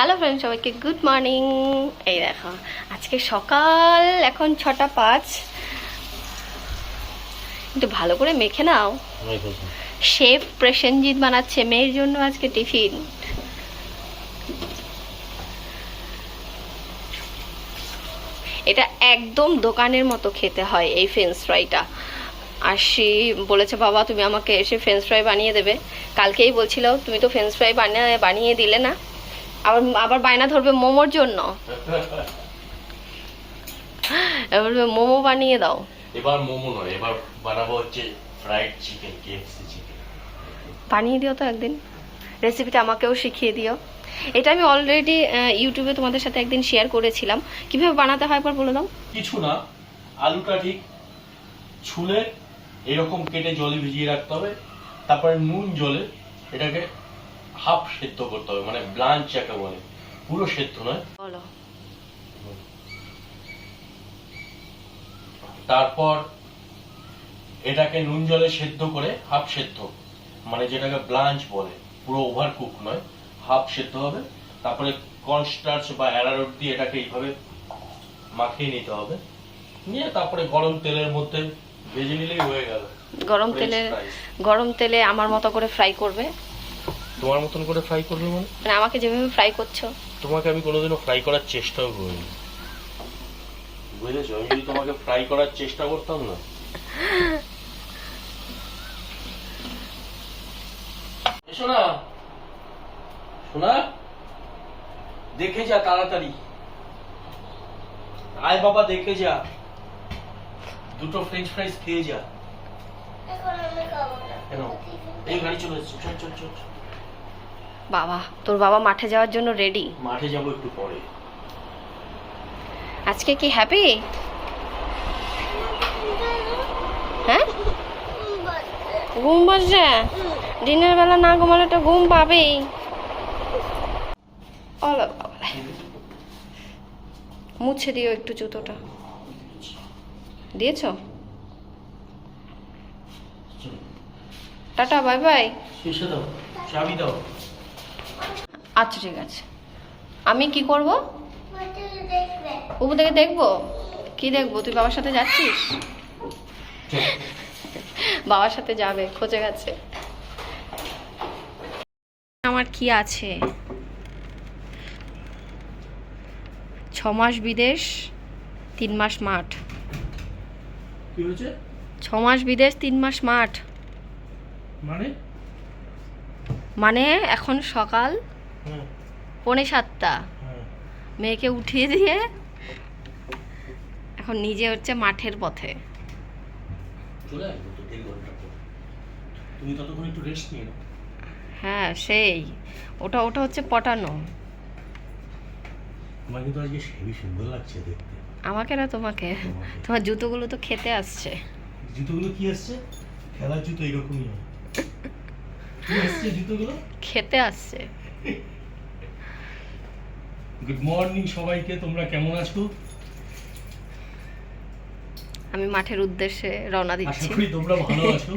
Hello friend সবাইকে good morning এই দেখো আজকে সকাল এখন ছটা পাঁচ। একটু ভালো করে মেখে নাও। শেফ প্রসেনজিৎ বানাচ্ছে মেয়ের জন্য আজকে টিফিন এটা একদম দোকানের মতো খেতে হয় এই ফ্রেঞ্চ ফ্রাইটা আশি বলেছে বাবা তুমি আমাকে এসে ফ্রেঞ্চ ফ্রাই বানিয়ে দেবে। কালকেই বলছিল তুমি তো ফ্রেঞ্চ ফ্রাই বানিয়ে বানিয়ে দিলে না? আবার আবার বায়না ধরবে মোমোর জন্য। এবার মোমো বানিয়ে দাও। এবার মোমো নয় এবার বানাবো হচ্ছে ফ্রাইড চিকেন কেএফসি চিকেন বানিয়ে দিও তো একদিন। রেসিপিটা আমাকেও শিখিয়ে দিও। এটা আমি অলরেডি ইউটিউবে তোমাদের সাথে একদিন শেয়ার করেছিলাম। কীভাবে বানাতে হয় পর বলে দাও। কিছু না আলুটা ঠিক ছুলে এরকম কেটে জলে ভিজিয়ে রাখতে হবে। তারপরে নুন জলে এটাকে হাফ সেদ্ধ করতে হবে মানে ব্লাঞ্চ যাকে বলে। পুরো সেদ্ধ নয়। তারপর এটাকে নুন জলে সেদ্ধ করে হাফ সেদ্ধ মানে যেটাকে ব্লাঞ্চ বলে পুরো ওভার কুক নয় হাফ সেদ্ধ হবে। তারপরে কর্নস্টার্চ বা অ্যারারুট দিয়ে এটাকে এইভাবে মাখিয়ে নিতে হবে। নিয়ে তারপরে গরম তেলের মধ্যে ভেজে নিলেই হয়ে গেল। গরম তেলে গরম তেলে আমার মতো করে ফ্রাই করবে? তোমার মতন করে ফ্রাই করবে মানে? মানে আমাকে যেভাবে ফ্রাই করছ। তোমাকে আমি কোনোদিনও ফ্রাই করার চেষ্টাও করিনি। বুঝেছ? আমি যদি তোমাকে ফ্রাই করার চেষ্টা করতাম না। এসো না শোনা দেখে যা তাড়াতাড়ি। আয় বাবা দেখে যা। দুটো ফ্রেঞ্চ ফ্রাইজ খেয়ে যা। কেন? এই গাড়ি চলে চল চল চল চল। বাবা তোর বাবা মাঠে যাওয়ার জন্য রেডি মাঠে যাব একটু পরে। আজকে কি হ্যাপি হ্যাঁ? ঘুম পাচ্ছে দিনের বেলা না ঘুমালে তো ঘুম পাবেই। মুছে দিও একটু জুতোটা। দিয়েছ? Tata bye bye. দাও চাবি দাও। আচ্ছা ঠিক আছে। আমি কি করব? উপর থেকে দেখব? কি দেখব? তুই বাবার সাথে যাচ্ছিস? বাবার সাথে যাবে খোঁজে গেছে। আমার কি আছে? ছ মাস বিদেশ তিন মাস মাঠ। ছ মাস বিদেশ তিন মাস মাঠ। মানে? মানে এখন সকাল পৌনে সাতটা। হ্যাঁ মেয়েকে উঠিয়ে দিয়ে এখন নিজে হচ্ছে মাঠের পথে। হ্যাঁ সেই। ওটা ওটা হচ্ছে পটানো। তোমার কিন্তু আজকে হেবি সুন্দর লাগছে দেখতে। আমাকে না তোমাকে। তোমার জুতোগুলো তো খেতে আসছে। জুতোগুলো কি আসছে? খেলার জুতো এরকমই হয়। খেতে আসছে। গুড মর্নিং সবাইকে তোমরা কেমন আছো? আমি মাঠের উদ্দেশ্যে রওনা আশা করি তোমরা ভালো আছো।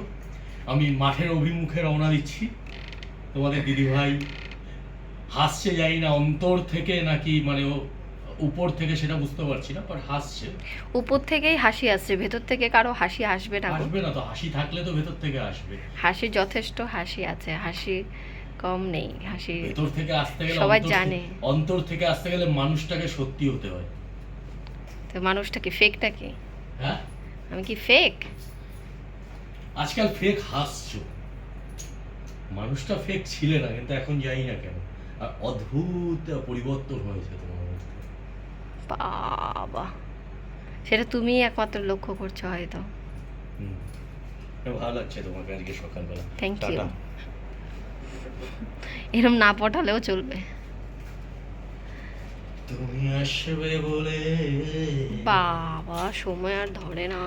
আমি মাঠের অভিমুখে রওনা দিচ্ছি। তোমাদের দিদিভাই হাসছে জানি না অন্তর থেকে নাকি মানে ও উপর থেকে সেটা বুঝতে পারছি না বাট হাসছে। উপর থেকেই হাসি আসছে ভেতর থেকে কারও হাসি আসবে না আসবে না তো হাসি থাকলে তো ভেতর থেকে আসবে। হাসি যথেষ্ট হাসি আছে হাসি কম নেই হাসি ভেতর থেকে আসতে গেলে সবাই জানে। অন্তর থেকে আসতে গেলে মানুষটাকে সত্যি হতে হয়। তো মানুষটা কি ফেকটা কি? হ্যাঁ? আমি কি ফেক আজকাল ফেক হাসছো। মানুষটা ফেক ছিলে না কিন্তু এখন জানি না কেন। আর অদ্ভুত পরিবর্তন হয়েছে তোমার মধ্যে। বাবা সেটা তুমি একমাত্র লক্ষ্য করছ হয়তো। হুম। ভালো লাগছে তোমাকে আজকে সকালবেলা। Thank you. এরম না পটালেও চলবে। তুমি আসবে বলে। বাবা সময় আর ধরে না।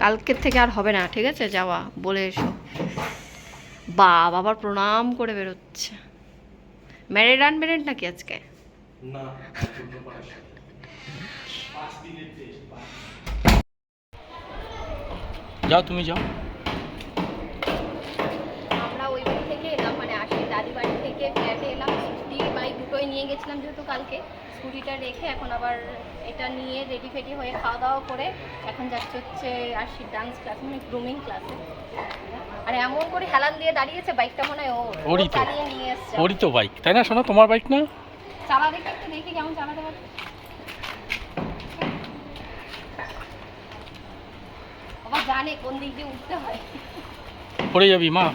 কালকের থেকে আর হবে না ঠিক আছে? যাওয়া বলে এসো। বাবা আবার প্রণাম করে বেরোচ্ছে। ম্যারেড আনম্যারেড নাকি আজকে? যাও তুমি যাও আমরা ওই বাড়ি থেকে এলাম মানে আসি দাদি বাড়ি থেকে থেকে ফ্ল্যাটে এলাম স্কুটি বাইক দুটোই নিয়ে গেছিলাম যেহেতু কালকে। স্কুটিটা রেখে এখন আবার এটা নিয়ে রেডি ফেডি হয়ে খাওয়া দাওয়া করে এখন যাচ্ছে হচ্ছে আসি ডান্স ক্লাস মানে গ্রুমিং ক্লাসে আর এমন করে হেলান দিয়ে দাঁড়িয়েছে বাইকটা মনে হয় ও ও ওরই চালিয়ে নিয়ে এসছে। ওরই তো বাইক তাই না শোনো তোমার বাইক না? চালা দেখে একটু দেখি কেমন চালাতে পারে। আবার জানে কোন দিক দিয়ে উঠতে হয়। পড়ে যাবি মা।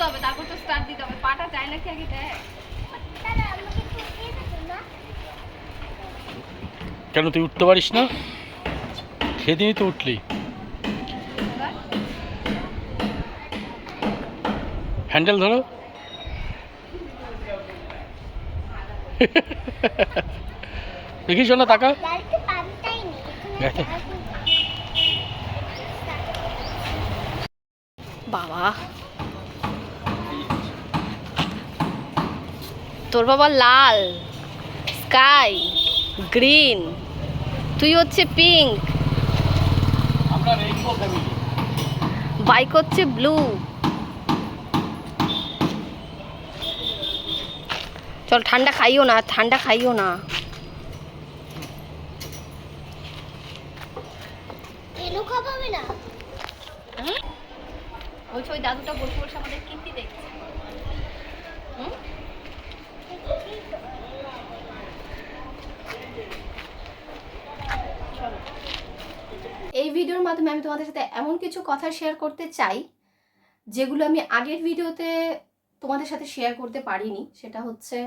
আগে তো উঠতে হবে তারপর তো স্টার্ট দিতে হবে। পাটা যায় নাকি আগে দেয় কেন তুই উঠতে পারিস না? সেদিনই তো উঠলি। হ্যান্ডেল ধরো। দেখিস না টাকা গেছে। বাবা। তোর বাবা লাল স্কাই গ্রিন তুই হচ্ছে পিঙ্ক। আমরা রেইনবো ফ্যামিলি বাইক হচ্ছে ব্লু। চল ঠান্ডা খাইও না ঠান্ডা খাইও না। বলছে ওই দাদুটা বসে বসে আমাদের কীর্তি দেখছে? এই ভিডিওর মাধ্যমে আমি তোমাদের সাথে এমন কিছু কথা শেয়ার করতে চাই, যেগুলো আমি আগের ভিডিওতে তোমাদের সাথে শেয়ার করতে পারিনি। সেটা হচ্ছে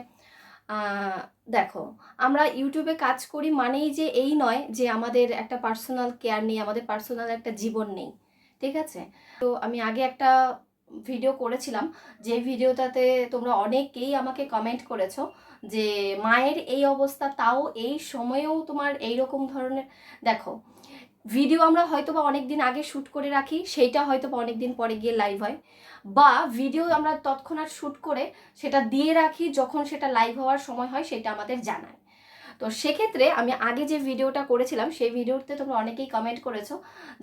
দেখো, আমরা ইউটিউবে কাজ করি মানেই যে এই নয় যে আমাদের একটা পার্সোনাল কেয়ার নেই, আমাদের পার্সোনাল একটা জীবন নেই, ঠিক আছে? তো আমি আগে একটা ভিডিও করেছিলাম, যে ভিডিওটাতে তোমরা অনেকেই আমাকে কমেন্ট করেছ যে মায়ের এই অবস্থা, তাও এই সময়েও তোমার এই রকম ধরনের, দেখো ভিডিও আমরা হয়তো বা অনেক দিন আগে শ্যুট করে রাখি, সেইটা হয়তো বা অনেক দিন পরে গিয়ে লাইভ হয়। বা ভিডিও আমরা তৎক্ষণাৎ শ্যুট করে সেটা দিয়ে রাখি যখন সেটা লাইভ হওয়ার সময় হয়, সেটা আমাদের জানায়। তো সেক্ষেত্রে আমি আগে যে ভিডিওটা করেছিলাম, সেই ভিডিওতে তোমরা অনেকেই কমেন্ট করেছ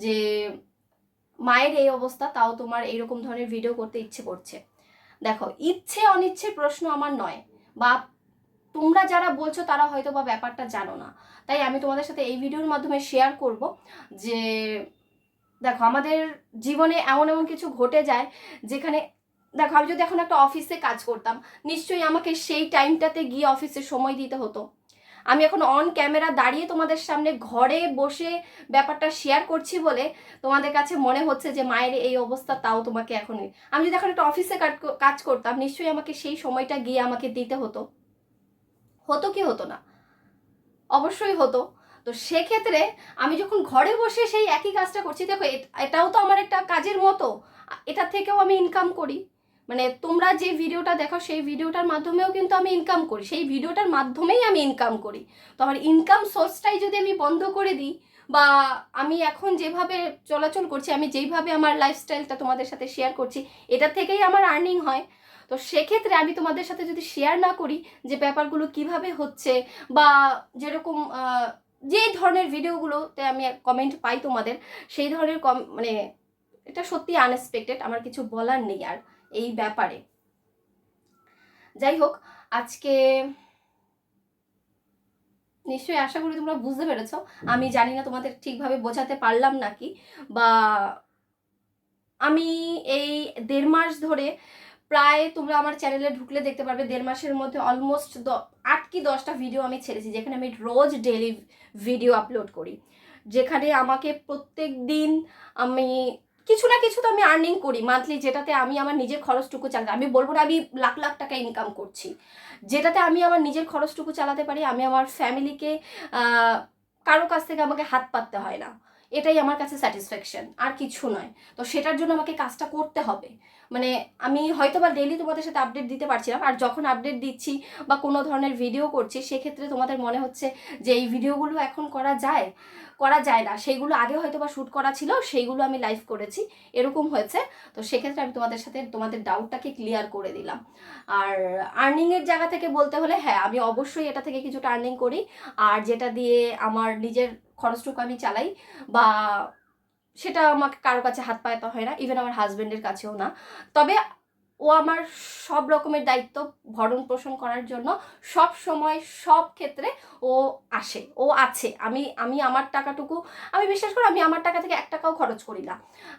যে, মায়ের এই অবস্থা, তাও তোমার এইরকম ধরনের ভিডিও করতে ইচ্ছে করছে। দেখো ইচ্ছে অনিচ্ছে প্রশ্ন আমার নয়, বা তোমরা যারা বলছো তারা হয়তো বা ব্যাপারটা জানো না। তাই আমি তোমাদের সাথে এই ভিডিওর মাধ্যমে শেয়ার করব যে, দেখো আমাদের জীবনে এমন এমন কিছু ঘটে যায় যেখানে, দেখো আমি যদি এখন একটা অফিসে কাজ করতাম, নিশ্চয়ই আমাকে সেই টাইমটাতে গিয়ে অফিসে সময় দিতে হতো। আমি এখন অন ক্যামেরা দাঁড়িয়ে তোমাদের সামনে ঘরে বসে ব্যাপারটা শেয়ার করছি বলে তোমাদের কাছে মনে হচ্ছে যে, মায়ের এই অবস্থা তাও তোমাকে এখন আমি যদি এখন একটা অফিসে কাজ করতাম, নিশ্চয়ই আমাকে সেই সময়টা গিয়ে আমাকে দিতে হতো। হতো কি হতো না? অবশ্যই হতো। তো সেক্ষেত্রে আমি যখন ঘরে বসে সেই একই কাজটা করছি, দেখো এটাও তো আমার একটা কাজের মতো। এটা থেকেও আমি ইনকাম করি। মানে তোমরা যে ভিডিওটা দেখো, সেই ভিডিওটার মাধ্যমেও কিন্তু আমি ইনকাম করি। সেই ভিডিওটার মাধ্যমেই আমি ইনকাম করি। তো আমার ইনকাম সোর্সটাই যদি আমি বন্ধ করে দিই বা আমি এখন যেভাবে চলাচল করছি, আমি যেইভাবে আমার লাইফস্টাইলটা তোমাদের সাথে শেয়ার করছি, এটা থেকেই আমার আর্নিং হয়। তো সেক্ষেত্রে আমি তোমাদের সাথে যদি শেয়ার না করি যে ব্যাপারগুলো কীভাবে হচ্ছে বা যেরকম যে ধরনের ভিডিওগুলোতে আমি কমেন্ট পাই তোমাদের, সেই ধরনের কম মানে এটা সত্যি আনএক্সপেক্টেড আমার কিছু বলার নেই আর এই ব্যাপারে। যাই হোক আজকে নিশ্চয়ই আশা করি তোমরা বুঝতে পেরেছ। আমি জানি না তোমাদের ঠিকভাবে বোঝাতে পারলাম নাকি, বা আমি এই দেড় মাস ধরে প্রায় তোমরা আমার চ্যানেলে ঢুকলে দেখতে পারবে, দেড় মাসের মধ্যে অলমোস্ট আট কি দশটা ভিডিও আমি ছেড়েছি, যেখানে আমি রোজ ডেলি ভিডিও আপলোড করি। যেখানে আমাকে প্রত্যেক দিন আমি কিছু না কিছু তো আমি আর্নিং করি মান্থলি যেটাতে আমি আমার নিজের খরচটুকু চালাতে, আমি বলব না আমি লাখ লাখ টাকা ইনকাম করছি। যেটাতে আমি আমার নিজের খরচটুকু চালাতে পারি, আমি আমার ফ্যামিলিকে কারও কাছ থেকে আমাকে হাত পাততে হয় না। এটাই আমার কাছে স্যাটিসফ্যাকশন আর কিছু নয়। তো সেটার জন্য আমাকে কাজটা করতে হবে। মানে আমি হয়তো বা ডেলি তোমাদের সাথে আপডেট দিতে পারছিলাম, আর যখন আপডেট দিচ্ছি বা কোনো ধরনের ভিডিও করছি, সেক্ষেত্রে তোমাদের মনে হচ্ছে যে এই ভিডিওগুলো এখন করা যায়? করা যায় না। সেইগুলো আগে হয়তো বা শ্যুট করা ছিল, সেইগুলো আমি লাইভ করেছি। এরকম হয়েছে। তো সেক্ষেত্রে আমি তোমাদের সাথে, তোমাদের ডাউটটাকে ক্লিয়ার করে দিলাম। আর আর্নিংয়ের জায়গা থেকে বলতে হলে হ্যাঁ আমি অবশ্যই এটা থেকে কিছুটা আর্নিং করি। আর যেটা দিয়ে আমার নিজের খরচটুকু আমি চালাই বা সেটা আমাকে কারও কাছে হাত পায়তে হয় না ইভেন আমার হাজব্যান্ডের কাছেও না। তবে ও আমার সব রকমের দায়িত্ব ভরণ পোষণ করার জন্য সব সময় সব ক্ষেত্রে ও আসে, ও আছে। আমি আমি আমার টাকাটুকু, আমি বিশ্বাস করি আমি আমার টাকা থেকে এক টাকাও খরচ করি না।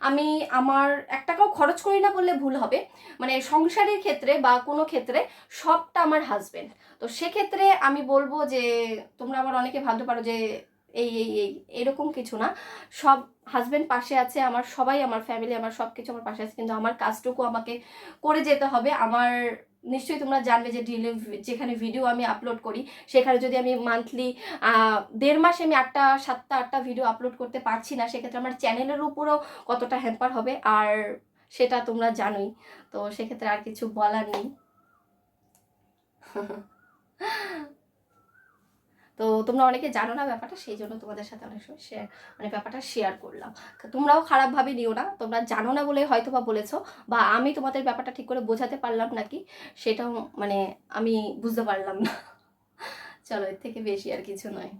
আমি আমার এক টাকাও খরচ করি না বললে ভুল হবে। মানে সংসারের ক্ষেত্রে বা কোনো ক্ষেত্রে সবটা আমার হাজব্যান্ড তো সেক্ষেত্রে আমি বলব যে তোমরা আবার অনেকে ভাবতে পারো যে এই এই এই, এরকম কিছু না। সব হাজব্যান্ড পাশে আছে, আমার সবাই, আমার ফ্যামিলি আমার সব কিছু আমার পাশে আছে, কিন্তু আমার কাজটুকু আমাকে করে যেতে হবে। আমার, নিশ্চয়ই তোমরা জানবে যে যেখানে ভিডিও আমি আপলোড করি, সেখানে যদি আমি মান্থলি দেড় মাসে আমি আটটা, সাতটা, আটটা ভিডিও আপলোড করতে পারছি না, সেক্ষেত্রে আমার চ্যানেলের উপরও কতটা হ্যাম্পার হবে, আর সেটা তোমরা জানোই। তো সেক্ষেত্রে আর কিছু বলার নেই। তো তোমরা অনেকে জানো না ব্যাপারটা, সেই জন্য তোমাদের সাথে অনেক সময় শেয়ার মানে ব্যাপারটা শেয়ার করলাম। তোমরাও খারাপভাবে নিও না, তোমরা জানো না বলে হয়তো বা বলেছ, বা আমি তোমাদের ব্যাপারটা ঠিক করে বোঝাতে পারলাম নাকি, সেটাও মানে আমি বুঝতে পারলাম না। চলো, এর থেকে বেশি আর কিছু নয়।